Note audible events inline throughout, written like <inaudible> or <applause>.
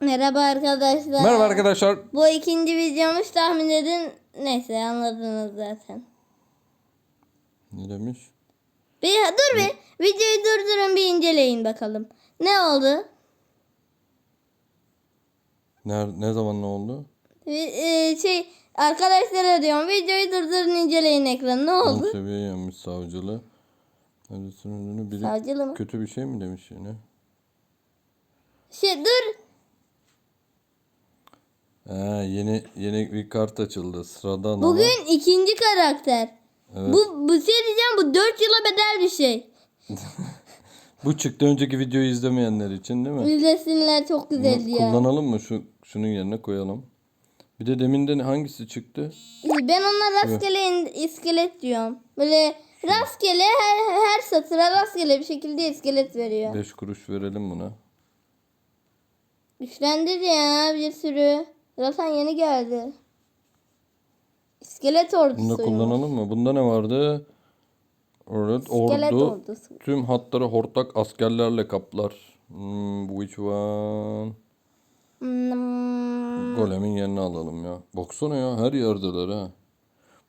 Merhaba arkadaşlar. Merhaba arkadaşlar. Bu ikinci videomuz tahmin edin. Neyse anladınız zaten. Ne demiş? Bir dur bir. Videoyu durdurun bir inceleyin bakalım. Ne oldu? Ne, ne zaman ne oldu? Vi- e, şey arkadaşlara diyorum videoyu durdurun inceleyin ekranı. Ne 10 oldu? seviye yenmiş savcılığı. Ürünü biri Savcılı mı? kötü bir şey mi demiş yine? Şey dur. He, yeni yeni bir kart açıldı. Sıradan ama. Bugün ikinci karakter. Evet. Bu bu şey diyeceğim bu 4 yıla bedel bir şey. <laughs> Bu çıktı önceki videoyu izlemeyenler için değil mi? İzlesinler çok güzeldi ya. Kullanalım mı? Şu şunun yerine koyalım. Bir de deminden hangisi çıktı? Ben ona rastgele in- iskelet diyorum. Böyle rastgele her, her satıra rastgele bir şekilde iskelet veriyor. 5 kuruş verelim buna. Güçlendir ya bir sürü. Zaten yeni geldi. İskelet Bunu da ordusu. kullanalım mı? Bunda ne vardı? Evet, İskelet ordu ordusu. tüm hatları hortlak askerlerle kaplar. Hmm, which one? Hmm, Golemin yerini alalım ya. Baksana ya her yerdeler ha.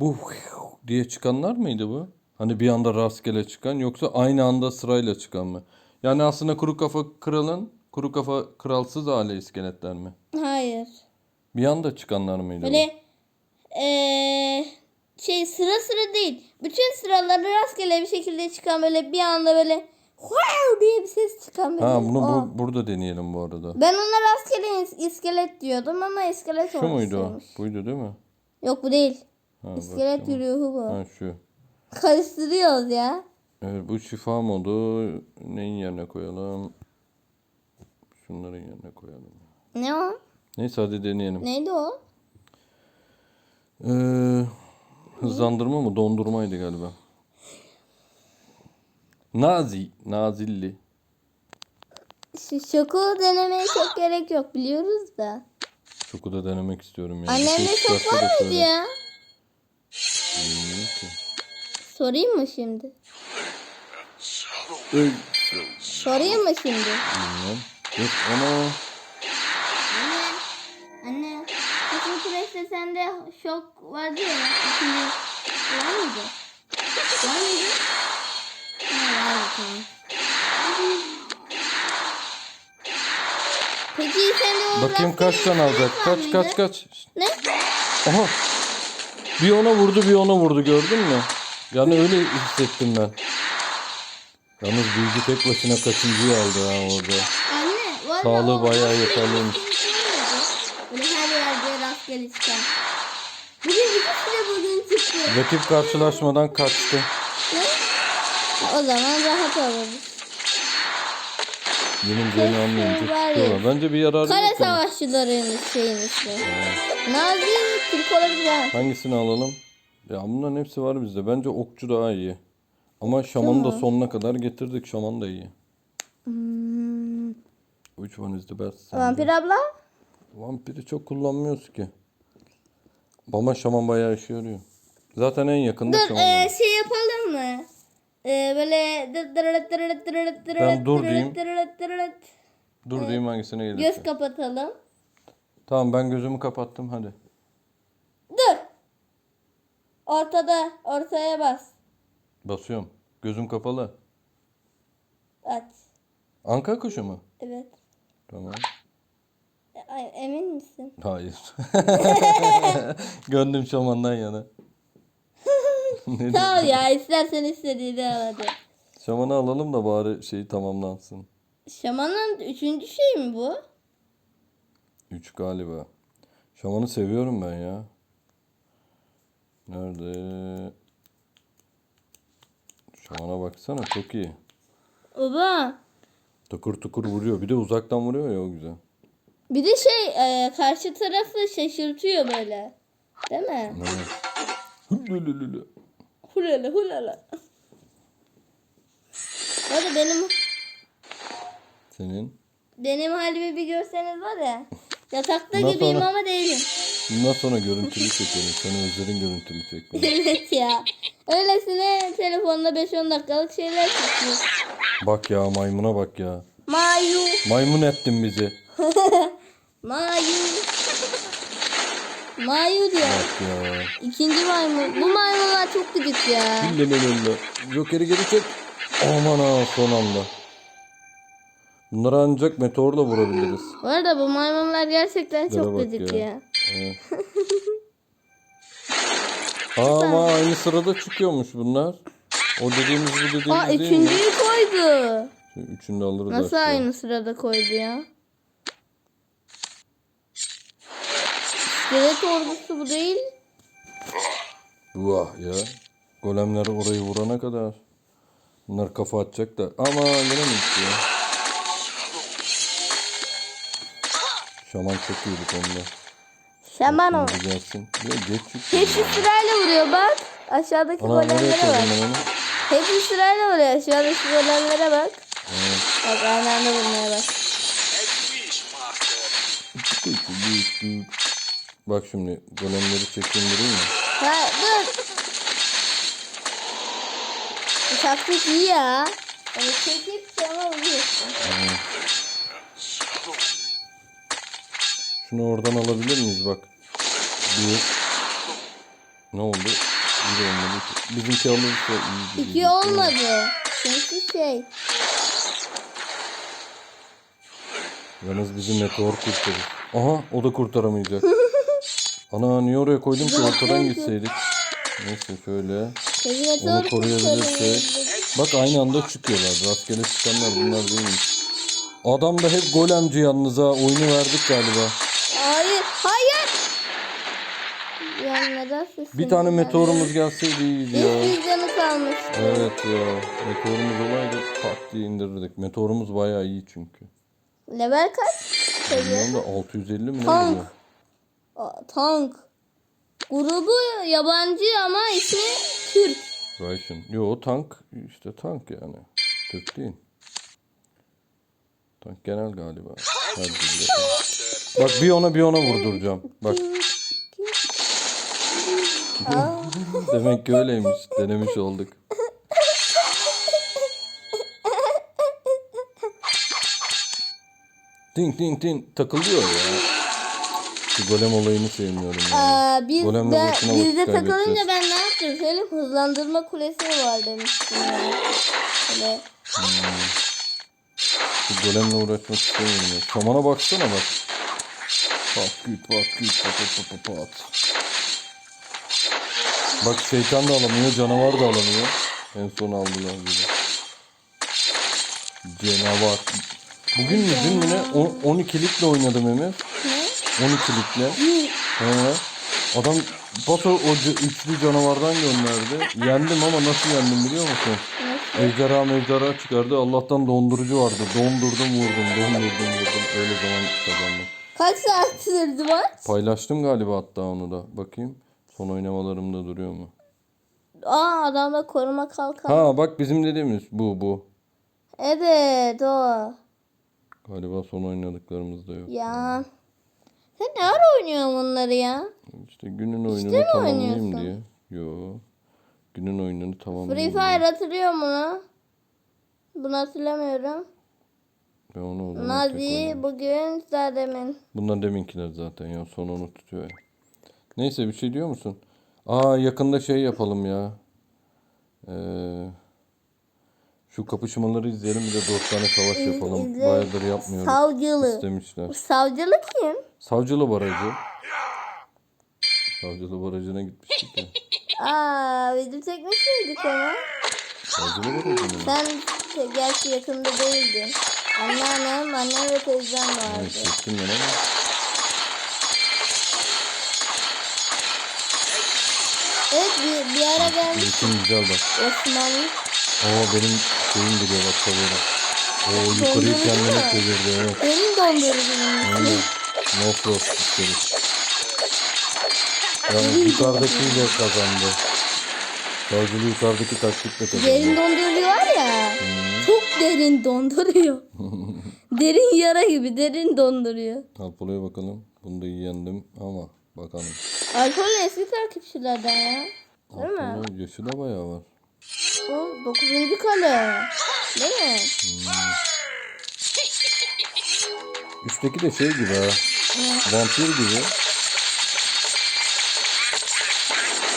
Bu <laughs> diye çıkanlar mıydı bu? Hani bir anda rastgele çıkan yoksa aynı anda sırayla çıkan mı? Yani aslında kuru kafa kralın kuru kafa kralsız hali iskeletler mi? hayır. Bir anda çıkanlar mıydı? bu? Böyle eee, şey sıra sıra değil. Bütün sıraları rastgele bir şekilde çıkan böyle bir anda böyle wow diye bir ses çıkan böyle. Ha bunu bu, burada deneyelim bu arada. Ben ona rastgele is- iskelet diyordum ama iskelet Şu muydu o? Buydu değil mi? Yok bu değil. Ha, İskelet bakayım. yürüyüşü bu. Ha şu. Karıştırıyoruz ya. Evet bu şifa modu neyin yerine koyalım? Şunların yerine koyalım. Ne o? Neyse hadi deneyelim. Neydi o? Ee, hızlandırma mı? Dondurmaydı galiba. Nazi. Nazilli. Şu şoku denemeye çok gerek yok biliyoruz da. Şoku da denemek istiyorum yani. Annemde şok var mıydı ya? Bilmiyorum ki. Sorayım mı şimdi? Sorayım mı şimdi? Bilmiyorum. Yok ana. Sende şok vardı ya. İçinde var mıydı? Var mıydı? Ha var tamam. Peki sen de o Bakayım kaç tane alacak. Kaç kaç kaç. Ne? Aha. Bir ona vurdu bir ona vurdu gördün mü? Yani öyle hissettim ben. Yalnız bilgi tek başına kaçıncıyı aldı ha orada. Anne. Sağlığı bayağı olmadı. Böyle her yerde rastgele çıkan. Çıktı. Rakip karşılaşmadan kaçtı. O zaman rahat oluruz. Yenileceğini anlayınca var ya. Bence bir yararı Kare yok. yani. savaşçılarıymış şeymiş de. Nazi Türk olabilir ha. Hangisini alalım? Ya bunların hepsi var bizde. Bence okçu daha iyi. Ama şamanı da sonuna kadar getirdik. Şaman da iyi. Hmm. Which one is the best? Vampir abla? Vampiri çok kullanmıyoruz ki. Ama şaman bayağı işe yarıyor. Zaten en yakında Dur e, şey yapalım mı? E, böyle Ben dur diyeyim. Dur diyeyim hangisine gelirse. Göz kapatalım. Tamam ben gözümü kapattım hadi. Dur. Ortada. Ortaya bas. Basıyorum. Gözüm kapalı. Aç. Anka kuşu mu? Evet. Tamam. E, Ay, emin misin? Hayır. Gönlüm şamandan yana. <laughs> ne Tamam ya istersen istediğini al hadi. Şamanı alalım da bari şey tamamlansın. Şamanın üçüncü şey mi bu? 3 galiba. Şamanı seviyorum ben ya. Nerede? Şamana baksana çok iyi. Baba. Tukur tukur vuruyor. Bir de uzaktan vuruyor ya o güzel. Bir de şey e, karşı tarafı şaşırtıyor böyle. Değil mi? Evet. Hüllülülülü. Hulala hulala. Hadi benim Senin. benim halimi bir görseniz var ya. Yatakta Bundan gibiyim sonra- ama değilim. Bundan sonra görüntülü çekelim. Sen özlerin görüntülü çekmeyi. <laughs> evet ya. Öylesine telefonla 5-10 dakikalık şeyler çekiyor. Bak ya maymuna bak ya. Mayu. Maymun ettin bizi. <laughs> Mayu. Mayu diyor. Bak ya. İkinci maymun. Bu maymunlar çok gıcık ya. Lelelele. Joker'i geri çek. Aman ha son anda. Bunları ancak meteorla vurabiliriz. Bu arada bu maymunlar gerçekten çok gıcık ya. ya. Evet. <laughs> Ama aynı sırada çıkıyormuş bunlar. O dediğimiz bu dediğimiz Aa değil mi? üçüncüyü koydu. Üçünü de alırız Nasıl aşağıya. aynı sırada koydu ya? İskelet ordusu bu değil. Vah ya. Golemler orayı vurana kadar. Bunlar kafa atacak da. Ama gitti ya? Şaman çok iyi bu konuda. Şaman o. Gelsin. Ya geç çıktı. Hepsi sırayla vuruyor bak. Aşağıdaki Ana golemlere bak. Hepsi sırayla vuruyor. Aşağıdaki golemlere bak. Evet. Bak aynı anda vurmaya bak. Bak şimdi golemleri çekeyim durayım mı? Ha dur. Bu taktik iyi ya. Onu çekip sonra vuruyorsun. Şunu oradan alabilir miyiz bak. Bir. Ne oldu? Bir olmadı. Bizimki alırsa iyi. İki olmadı. Çünkü şey. Yalnız bizim meteor kurtarır. Aha o da kurtaramayacak. <laughs> Ana niye oraya koydum ki ortadan gitseydik. Neyse şöyle. Onu koruyabilirsek. Bak aynı anda çıkıyorlar. Rastgele çıkanlar bunlar değilmiş. Adam da hep golemci yalnız ha. Oyunu verdik galiba. Hayır. Hayır. Bir tane meteorumuz gelseydi iyiydi ya. Bir canı kalmış. Evet ya. Meteorumuz olaydı pat diye indirirdik. Meteorumuz bayağı iyi çünkü. Level kaç? Bilmiyorum da 650 mi ne Tank. Tank. Grubu yabancı ama ismi Türk. Ryzen. Yo tank işte tank yani. Türk değil. Tank genel galiba. Bak bir ona bir ona vurduracağım. Bak <laughs> demek ki öyleymiş. Denemiş olduk. Ding ding ding takılıyor ya. Şu golem olayını sevmiyorum ya. aa, biz Golemle boşuna vakit bizde takılınca kaybedeceğiz. ben ne yaptım? Söyleyeyim hızlandırma kulesi var demiştim yani. Böyle Şu golemle uğraşmak istemiyorum ya. Şamana baksana bak. Pat küt pat küt pat pat pat pat. Bak şeytan da alamıyor, canavar da alamıyor. En son aldılar biri. Canavar. Bugün mü dün mü ne? O- 12'likle oynadım Emir. ne? 12'likle. He. Adam Bato o üçlü canavardan gönderdi. Yendim ama nasıl yendim biliyor musun? Ejderha mejderha çıkardı. Allah'tan dondurucu vardı. Dondurdum vurdum, dondurdum vurdum. Öyle zaman kazandım. Kaç saat sürdü maç? Paylaştım galiba hatta onu da. Bakayım. Son oynamalarımda duruyor mu? Aa adamda koruma kalkan. Ha bak bizim dediğimiz bu bu. Evet o. Galiba son oynadıklarımızda yok. Ya. Sen ne ara oynuyorsun bunları ya? İşte günün oyununu mi tamamlayayım diye. Yo. Günün oyununu Free tamamlayayım Fire diye. hatırlıyor mu? Bunu hatırlamıyorum. Ben onu Nazi bugün daha demin. Bunlar deminkiler zaten ya. Son onu tutuyor ya. Neyse bir şey diyor musun? Aa yakında şey yapalım ya. Ee, şu kapışmaları izleyelim bir de dört tane savaş yapalım. Bayağıdır yapmıyoruz. Savcılı. İstemişler. Savcılı kim? Savcılı Barajı. Savcılı Barajı'na gitmiştik ya. <laughs> Aa video çekmiş miydik onu? Savcılı Barajı'na mı? Sen te- gerçi yakında değildin. Anneannem, annem ve teyzem vardı. Evet, çektim ben ama. Evet bir, bir ara gelmiş Eğitim güzel bak. Osmanlı. Oo benim şeyim geliyor bak favori. Oo yukarıyı Dondurucu kendine çevirdi evet. Benim dondurucunun Aynen. No frost isteriz. Yani yukarıdakiyle kazandı. Savcılığı yukarıdaki taktikle Derin kazandı. dondurucu var ya. Çok derin donduruyor. <laughs> derin yara gibi derin donduruyor. Alpolo'ya bakalım. Bunu da iyi yendim ama bakalım. Alkol eski takipçilerden ya. Değil mi? Alpolo yaşı da bayağı var. O 9. kale. Değil mi? Üstteki de şey gibi ha. Vampir gibi.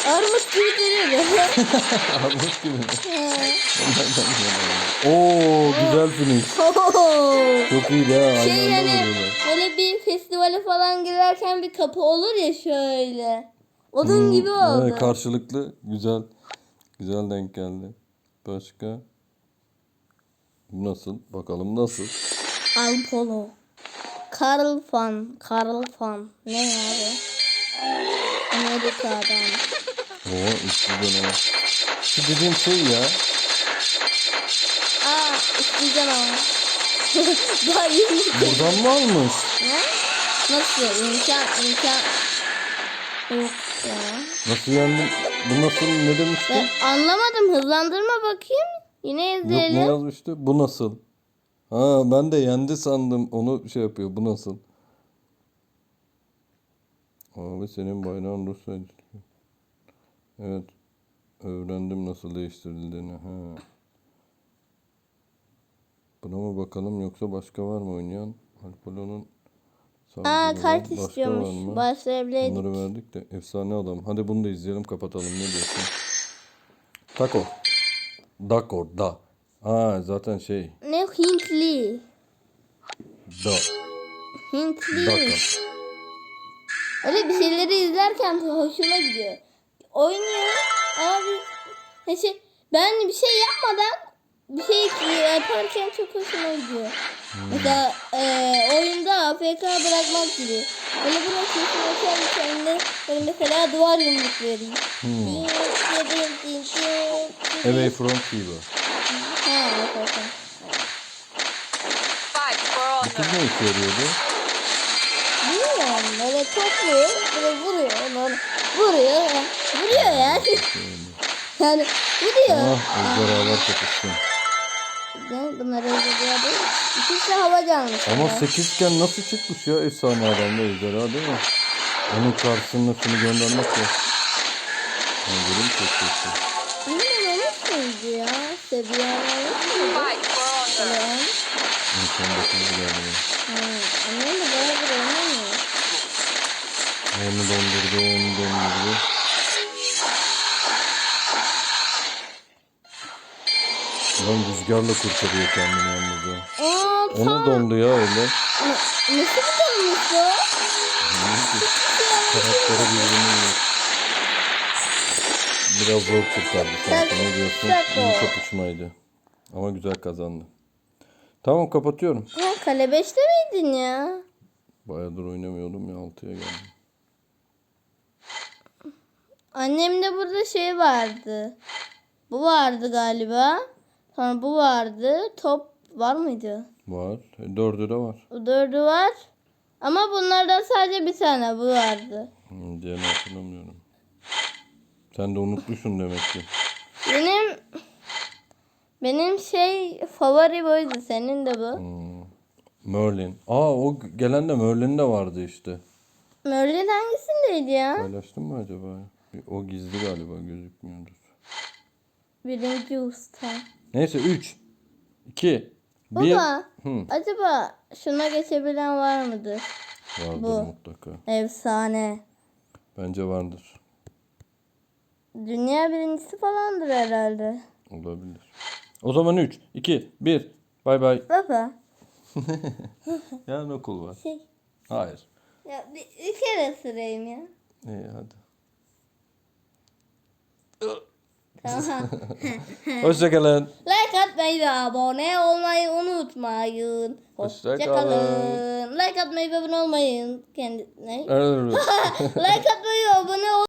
Armut gibi duruyor. <laughs> Armut gibi. Oo güzel finish. Çok iyi ya. Şey yani böyle bir festivale falan girerken bir kapı olur ya şöyle. Onun gibi oldu. Evet, karşılıklı güzel. Güzel denk geldi. Başka? Nasıl? Bakalım nasıl? Alpolo. Karl Fan. Karl Fan. Ne ya bu? Amerika'dan. Oo üçlü döneme. Şu dediğim şey ya. Aa isteyeceğim ama. <laughs> Daha yeni. Buradan mı almış? Ne? Nasıl? İmkan, imkan. Yok ya. Nasıl yendin? Bu nasıl ne demişti? Ben anlamadım. Hızlandırma bakayım. Yine Yok ne izleyelim. yazmıştı? Bu nasıl? Ha ben de yendi sandım. Onu şey yapıyor. Bu nasıl? Abi senin bayrağın Rusya. Evet. Öğrendim nasıl değiştirildiğini. Ha. Buna mı bakalım yoksa başka var mı oynayan? Alpolo'nun Aa savcılığı kart başka var istiyormuş. mı? Başlayabilirdik. Bunları verdik de efsane adam. Hadi bunu da izleyelim kapatalım ne diyorsun? Tako. Dakor da. Aa zaten şey. Ne Hintli. Da. Hintli. Dakor. Öyle bir şeyleri izlerken hoşuma gidiyor. Oynuyor ama biz ya şey, ben bir şey yapmadan bir şey yaparken çok hoşuma gidiyor. Mesela e, oyunda AFK bırakmak gibi. Böyle bırakıyorsun açar kendine böyle mesela duvar yumruk vereyim. Hmm. Ha, Away from fever. AFK. Fight for Bu kız ne işe yarıyordu? Bilmiyorum böyle topluyor böyle vuruyor onları vuruyor vuruyor yani. <laughs> yani vuruyor. Ah ejderhalar kapışsın. Ne bunlar ejderha değil. İkisi de hava canlısı. Ama sekizken nasıl çıkmış ya efsane adamda ejderha değil mi? Onun karşısına şunu göndermek de. Ha, görüm çok kötü. Bunlar olmuş muydu ya? Seviye olmuş muydu? Ulan. İnsan bakımı geldi. Annem de bayağı bir oynamıyor. Onu dondurdu, onu dondurdu. Lan rüzgarla kurtarıyor kendini yalnız ya. Aa Onu tam. dondu ya öyle. Na- Nasıl donmuş o? Kanatları birbirine. Biraz zor kurtardı sanki ne diyorsun? İyi kapışmaydı. Ama güzel kazandı. Tamam kapatıyorum. Ya kale 5'te miydin ya? Bayağıdır oynamıyordum ya 6'ya geldim. Annemde burada şey vardı. Bu vardı galiba. Sonra bu vardı. Top var mıydı? Var. E, Dördü de var. Dördü var. Ama bunlardan sadece bir tane bu vardı. Hmm, diğerini hatırlamıyorum. Sen de unutmuşsun demek ki. Benim benim şey favori buydu. Senin de bu. Hmm. Merlin. Aa o gelen de Merlin de vardı işte. Merlin hangisindeydi ya? Paylaştın mı acaba? O gizli galiba gözükmüyordur. Birinci usta. Neyse 3 2 1 Baba Hı. acaba şuna geçebilen var mıdır? Vardır Bu. mutlaka. Efsane. Bence vardır. Dünya birincisi falandır herhalde. Olabilir. O zaman 3 2 1 Bay bay. Baba <laughs> <laughs> Yarın okul var. şey Hayır. ya bir, bir kere sırayım ya. İyi hadi. <laughs> Tamam. <laughs> Hoşçakalın. like atmayı ve abone olmayı unutmayın. Hoşça Hoşçakalın. Like atmayı ve abone olmayın. Kendi ne? <laughs> Like atmayı ve abone ol